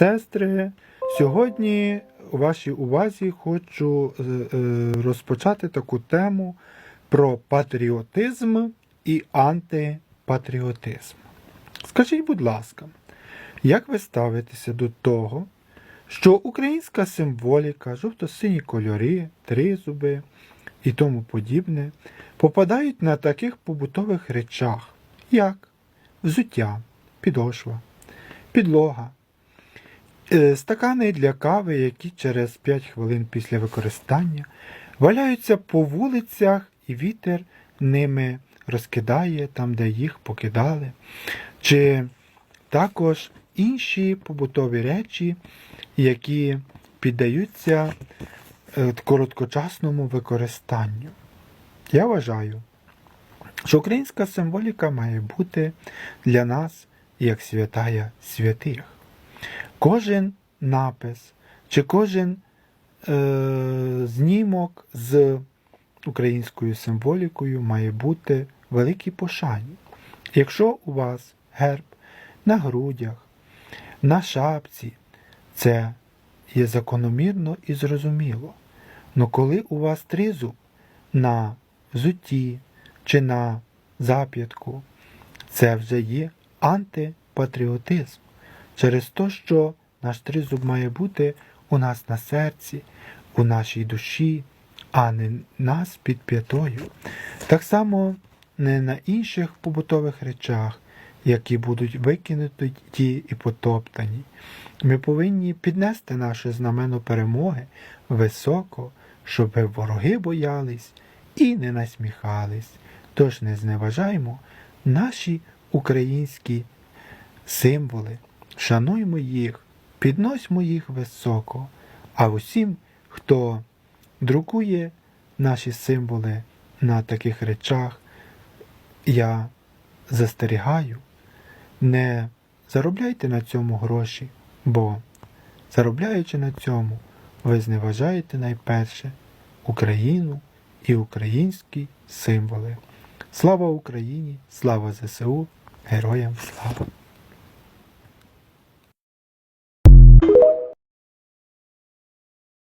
сестри, сьогодні у вашій увазі хочу е, е, розпочати таку тему про патріотизм і антипатріотизм. Скажіть, будь ласка, як ви ставитеся до того, що українська символіка, жовто-сині кольори, тризуби і тому подібне попадають на таких побутових речах, як взуття, підошва, підлога, стакани для кави, які через 5 хвилин після використання валяються по вулицях і вітер ними розкидає там, де їх покидали, чи також інші побутові речі, які піддаються е, короткочасному використанню. Я вважаю, що українська символіка має бути для нас як святая святих. Кожен напис чи кожен е, знімок з українською символікою має бути великій пошані. Якщо у вас герб на грудях, на шапці, це є закономірно і зрозуміло. Но коли у вас тризуб на взутті чи на зап'ятку, це вже є антипатріотизм. Через те, що наш тризуб має бути у нас на серці, у нашій душі, а не нас під п'ятою. Так само не на інших побутових речах, які будуть викинуті ті і потоптані. Ми повинні піднести наше знамено перемоги високо, щоб вороги боялись і не насміхались. Тож не зневажаймо наші українські символи, шануймо їх, підносьмо їх високо, а усім, хто друкує наші символи на таких речах, я застерігаю, не заробляйте на цьому гроші, бо заробляючи на цьому, ви зневажаєте найперше Україну і українські символи. Слава Україні! Слава ЗСУ! Героям слава!